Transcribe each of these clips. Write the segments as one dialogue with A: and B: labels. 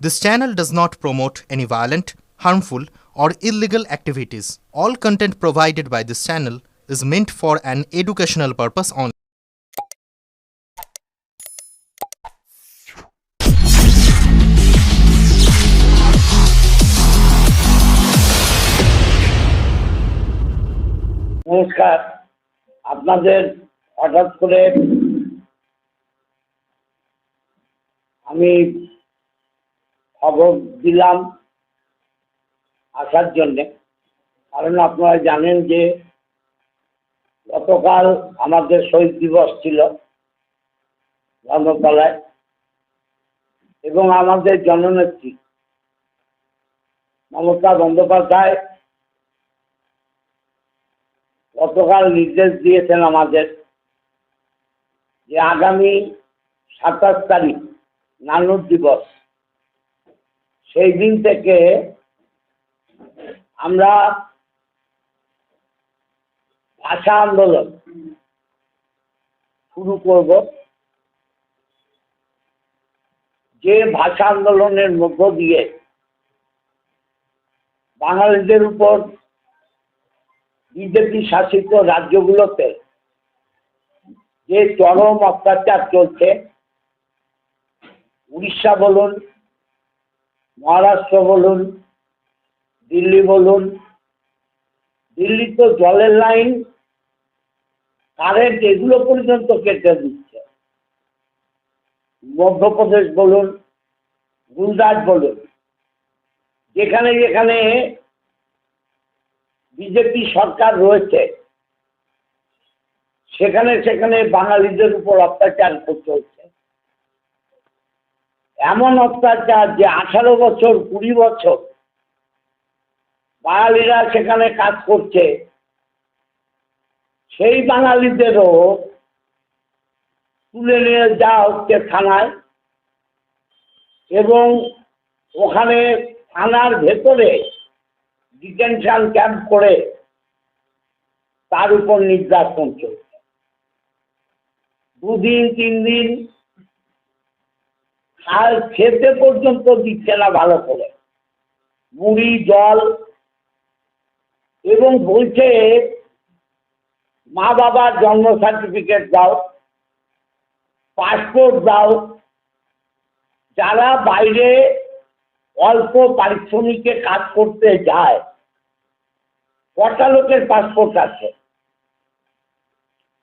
A: This channel does not promote any violent, harmful, or illegal activities. All content provided by this channel is meant for an educational purpose only.
B: নমস্কার আপনাদের হঠাৎ করে আমি খবর দিলাম আসার জন্যে। কারণ আপনারা জানেন যে গতকাল আমাদের শহীদ দিবস ছিল ধর্মতলায় এবং আমাদের জননেত্রী মমতা বন্দ্যোপাধ্যায় গতকাল নির্দেশ দিয়েছেন আমাদের যে আগামী সাতাশ তারিখ নানুর দিবস। সেই দিন থেকে আমরা ভাষা আন্দোলন শুরু করব। যে ভাষা আন্দোলনের মধ্য দিয়ে বাঙালিদের উপর বিজেপি শাসিত রাজ্যগুলোতে যে চরম অত্যাচার চলছে, উড়িষ্যা বলুন মহারাষ্ট্র বলুন, দিল্লি বলুন, দিল্লি তো জলের লাইন, কারেন্ট এগুলো পর্যন্ত কেটে দিচ্ছে। মধ্যপ্রদেশ বলুন, গুজরাট বলুন, যেখানে যেখানে বিজেপি সরকার রয়েছে, সেখানে সেখানে বাঙালিদের উপর অত্যাচার চলছে এমন অত্যাচার যে আঠারো বছর, কুড়ি বছর বাঙালিরা সেখানে কাজ করছে। সেই বাঙালিদেরও তুলে নিয়ে যাওয়া হচ্ছে থানায় এবং ওখানে থানার ভেতরে ডিটেনশন ক্যাম্প করে তার উপর নির্যাতন চলছে। দুদিন তিন দিন আর খেতে পর্যন্ত দিচ্ছে না ভালো করে। মুড়ি, জল, এবং বলছে, মা বাবার জন্ম সার্টিফিকেট দাও পাসপোর্ট দাও। যারা বাইরে অল্প পারিশ্রমিকে কাজ করতে যায়, কটা লোকের পাসপোর্ট আছে?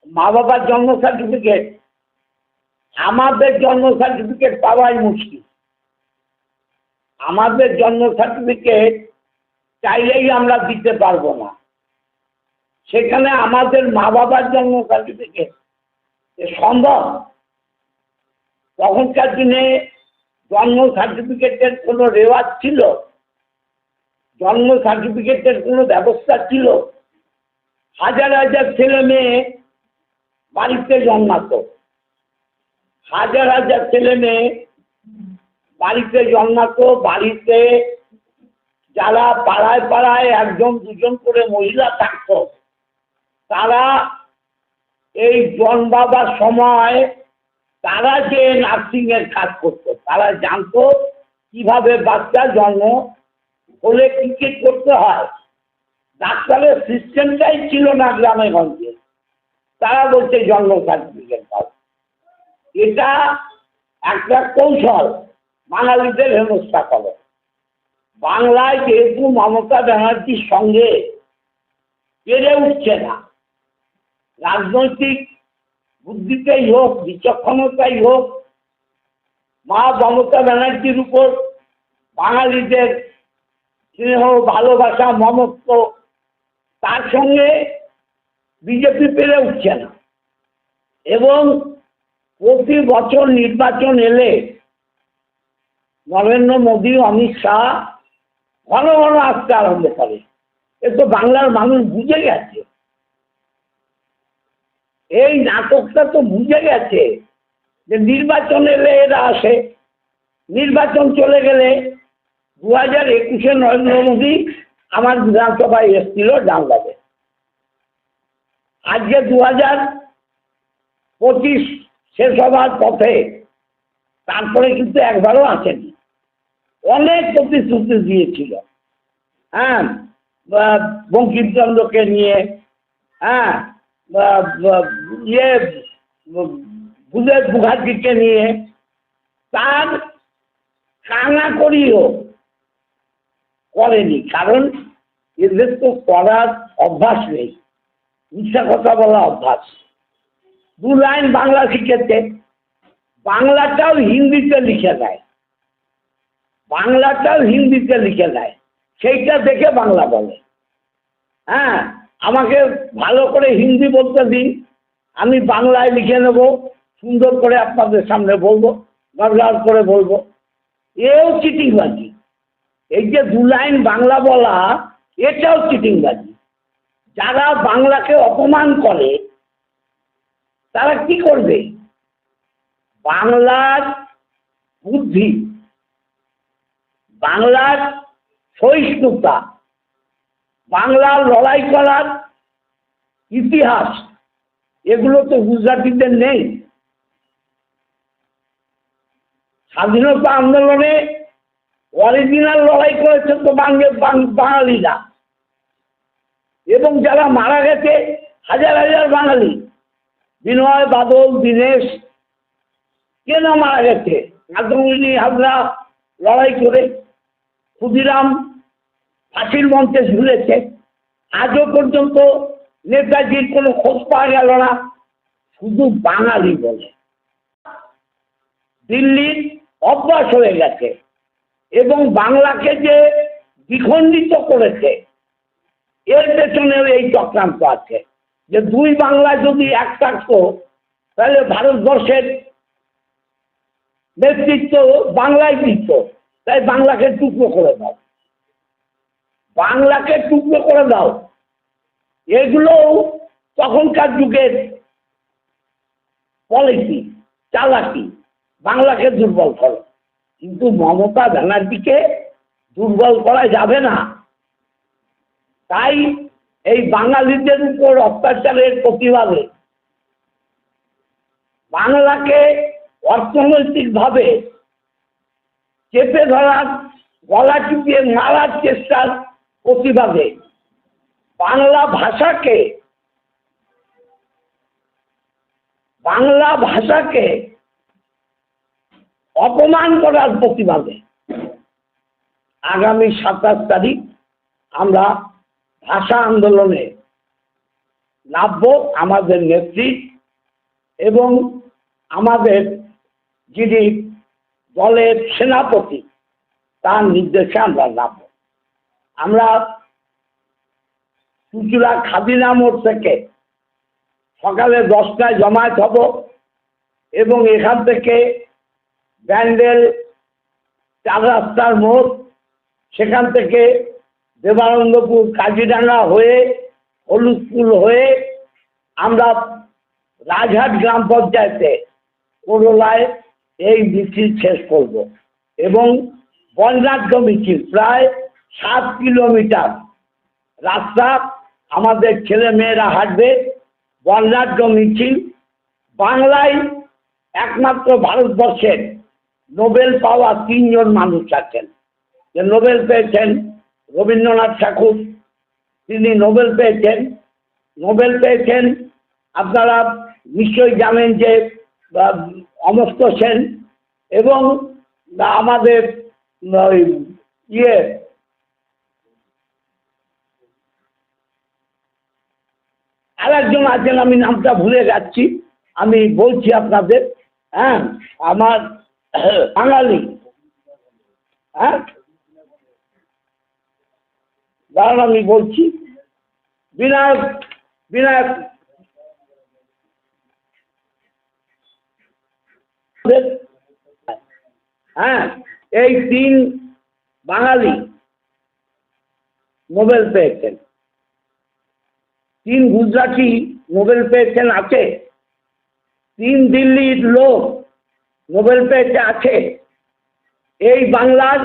B: মা বাবার জন্ম সার্টিফিকেট আমাদের জন্ম সার্টিফিকেট পাওয়াই মুশকিল। আমাদের জন্ম সার্টিফিকেট চাইলেই আমরা দিতে পারব না। সেখানে আমাদের মা বাবার জন্ম সার্টিফিকেট সম্ভব। তখনকার দিনে জন্ম সার্টিফিকেটের কোনো রেওয়াজ ছিল? জন্ম সার্টিফিকেটের কোনো ব্যবস্থা ছিল? হাজার হাজার ছেলে মেয়ে বাড়িতে জন্মাতো। হাজার হাজার ছেলে মেয়ে বাড়িতে জন্মাতো, বাড়িতে যারা পাড়ায় পাড়ায় একজন দুজন করে মহিলা থাকতো, তারা এই জন্মাবার সময় তারা যে নার্সিং এর কাজ করতো, তারা জানতো কীভাবে বাচ্চা জন্ম হলে কি কি করতে হয়। ডাক্তারের সিস্টেমটাই ছিল না গ্রামে গঞ্জে তারা বলছে জন্ম সার্টিফিকেট পাও এটা একটা কৌশল। বাঙালিদের হেনস্থা করে। বাংলায় যেহেতু মমতা ব্যানার্জির সঙ্গে পেরে উঠছে না, রাজনৈতিক বুদ্ধিতেই হোক, বিচক্ষণতাই হোক, মা মমতা ব্যানার্জির উপর বাঙালিদের স্নেহ, ভালোবাসা, মমত্ব, তার সঙ্গে বিজেপি পেরে উঠছে না। এবং প্রতি বছর নির্বাচন এলে নরেন্দ্র মোদী, অমিত শাহ ঘন ঘন আসতে আরম্ভ করে। এ তো বাংলার মানুষ বুঝে গেছে। এই নাটকটা তো বুঝে গেছে যে নির্বাচন এলে এরা আসে। নির্বাচন চলে গেলে দু হাজার একুশে নরেন্দ্র মোদী আমার বিধানসভায় এসেছিল ডানলাবে আজকে দু হাজার পঁচিশ শেষ হবার পথে। তারপরে কিন্তু একবারও আসেনি। অনেক প্রতিশ্রুতি দিয়েছিল। হ্যাঁ বঙ্কিমচন্দ্রকে নিয়ে হ্যাঁ ইয়ে বুলেট মুখার্জিকে নিয়ে, তার কানা করিও করেনি। কারণ এদের তো করার অভ্যাস নেই। মিথ্যা কথা বলা অভ্যাস। দু লাইন বাংলা শিখেছে। বাংলাটাও হিন্দিতে লিখে দেয়। বাংলাটাও হিন্দিতে লিখে দেয়। সেইটা দেখে বাংলা বলে। হ্যাঁ আমাকে ভালো করে হিন্দি বলতে দিন। আমি বাংলায় লিখে নেব। সুন্দর করে আপনাদের সামনে বলব, গড়গড় করে বলব। এও চিটিংবাজি। এই যে দু লাইন বাংলা বলা, এটাও চিটিংবাজি। যারা বাংলাকে অপমান করে তারা কি করবে? বাংলার বুদ্ধি, বাংলার সহিষ্ণুতা, বাংলার লড়াই করার ইতিহাস, এগুলো তো গুজরাটিদের নেই। স্বাধীনতা আন্দোলনে অরিজিনাল লড়াই করেছে তো বাঙে, বাঙালিরা। এবং যারা মারা গেছে, হাজার হাজার বাঙালি। বিনয়, বাদল, দীনেশ কেন মারা গেছে? নাদরুল্লি হাজরা, লড়াই করে ক্ষুদিরাম, ফাঁসির মঞ্চে ঝুলেছে। আজও পর্যন্ত নেতাজির কোনো খোঁজ পাওয়া গেল না, শুধু বাঙালি বলে। দিল্লির অভ্যাস হয়ে গেছে এবং বাংলাকে যে বিখণ্ডিত করেছে, এর পেছনেও এই চক্রান্ত আছে। যে দুই বাংলা যদি এক থাকতো, তাহলে ভারতবর্ষের নেতৃত্ব বাংলায় দিত। তাই বাংলাকে টুকরো করে দাও। বাংলাকে টুকরো করে দাও। এগুলোও তখনকার যুগের পলিসি, চালাকি। বাংলাকে দুর্বল করো। কিন্তু মমতা ব্যানার্জিকে দুর্বল করা যাবে না। তাই এই বাঙালিদের উপর অত্যাচারের প্রতিবাদে বাংলাকে অর্থনৈতিকভাবে চেপে ধরার, গলা টিপিয়ে মারার চেষ্টার প্রতিবাদে বাংলা ভাষাকে বাংলা ভাষাকে অপমান করার প্রতিবাদে আগামী সাতাশ তারিখ আমরা ভাষা আন্দোলনে নামব আমাদের নেত্রী এবং আমাদের যিনি দলের সেনাপতি, তার নির্দেশে আমরা নামব। আমরা চুচুড়া খাদিনা মোড় থেকে সকালে দশটায় জমায়েত হব এবং এখান থেকে ব্যান্ডেল, চার রাস্তার মোড়, সেখান থেকে দেবানন্দপুর কাজিডাঙ্গা হয়ে হলুদপুর হয়ে আমরা রাজহাট গ্রাম পঞ্চায়েতে করলায় এই মিছিল শেষ করব এবং বর্ণাঢ্য মিছিল, প্রায় সাত কিলোমিটার রাস্তা আমাদের ছেলে মেয়েরা হাঁটবে। বর্ণাঢ্য মিছিল বাংলায় একমাত্র ভারতবর্ষের নোবেল পাওয়া তিনজন মানুষ আছেন। যে নোবেল পেয়েছেন রবীন্দ্রনাথ ঠাকুর, তিনি নোবেল পেয়েছেন। নোবেল পেয়েছেন, আপনারা নিশ্চয়ই জানেন যে অমর্ত্য সেন এবং আমাদের ওই ইয়ে আর একজন আছেন, আমি নামটা ভুলে যাচ্ছি, আমি বলছি আপনাদের হ্যাঁ আমার বাঙালি হ্যাঁ দাঁড়ান, আমি বলছি। বিনায়ক বিনায়ক। হ্যাঁ এই তিন বাঙালি নোবেল পেয়েছেন। তিন গুজরাটি নোবেল পেয়েছেন, আছে। তিন দিল্লির লোক নোবেল পেয়েছে, আছে। এই বাংলার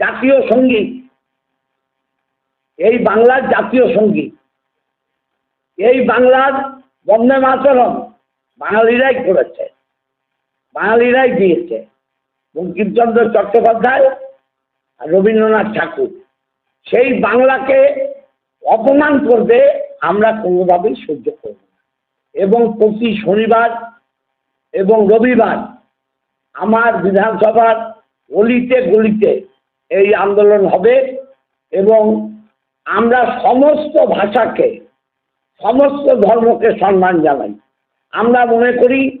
B: জাতীয় সংগীত এই বাংলার জাতীয় সংগীত। এই বাংলার বন্দে মাতরম বাঙালিরাই করেছে, বাঙালিরাই দিয়েছে। বঙ্কিমচন্দ্র চট্টোপাধ্যায় আর রবীন্দ্রনাথ ঠাকুর। সেই বাংলাকে অপমান করবে আমরা কোনোভাবেই সহ্য করব এবং প্রতি শনিবার এবং রবিবার আমার বিধানসভার গলিতে গলিতে এই আন্দোলন হবে এবং আমরা সমস্ত ভাষাকে, সমস্ত ধর্মকে সম্মান জানাই। আমরা মনে করি,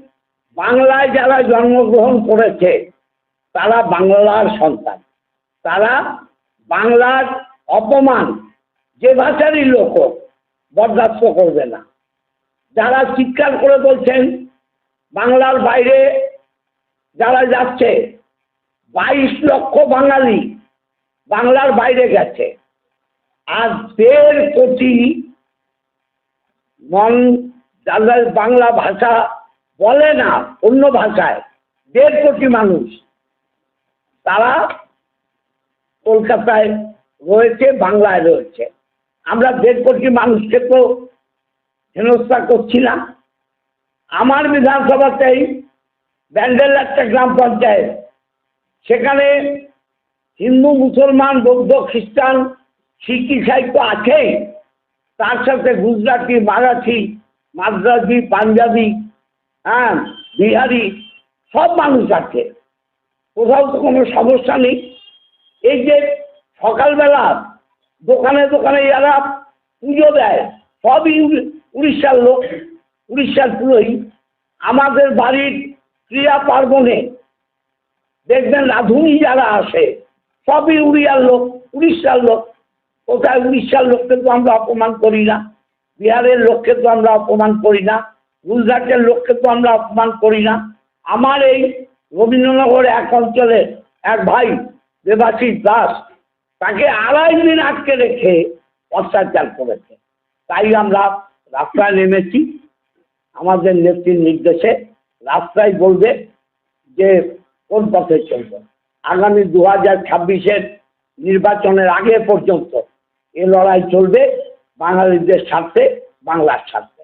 B: বাংলায় যারা জন্মগ্রহণ করেছে, তারা বাংলার সন্তান। তারা বাংলার অপমান যে ভাষারই লোক বরদাস্ত করবে না। যারা চিৎকার করে বলছেন, বাংলার বাইরে যারা যাচ্ছে, বাইশ লক্ষ বাঙালি বাংলার বাইরে গেছে। আর দেড় কোটি যারা বাংলা ভাষা বলে না, অন্য ভাষায়। দেড় কোটি মানুষ। তারা কলকাতায় রয়েছে, বাংলায় রয়েছে। আমরা দেড় কোটি মানুষকে তো হেনস্থা করছি না। আমার বিধানসভাতেই ব্যান্ডেল একটা গ্রাম পঞ্চায়েত। সেখানে হিন্দু, মুসলমান, বৌদ্ধ, খ্রিস্টান শিখ তো আছেই তার সাথে গুজরাটি, মারাঠি মাদ্রাজি পাঞ্জাবি হ্যাঁ বিহারি, সব মানুষ আছে। কোথাও তো কোনো সমস্যা নেই। এই যে সকালবেলা দোকানে দোকানে যারা পুজো দেয়, সবই উড়িষ্যার লোক, উড়িষ্যার পুরোহিত। আমাদের বাড়ির ক্রিয়া পার্বণে দেখবেন রাঁধুনি যারা আসে, সবই উড়িয়ার লোক, উড়িষ্যার লোক। কোথায় উড়িষ্যার লোককে তো আমরা অপমান করি না, বিহারের লোককে তো আমরা অপমান করি না, গুজরাটের লোককে তো আমরা অপমান করি না। আমার এই রবীন্দ্রনগর এক অঞ্চলে এক ভাই দেবাশিস দাস, তাকে আড়াই দিন আটকে রেখে অত্যাচার করেছে। তাই আমরা রাস্তায় নেমেছি। আমাদের নেত্রীর নির্দেশে রাস্তায় বলবে যে কোন পথে চলবে। আগামী দু হাজার ছাব্বিশের নির্বাচনের আগে পর্যন্ত এ লড়াই চলবে বাঙালিদের স্বার্থে বাংলার স্বার্থে।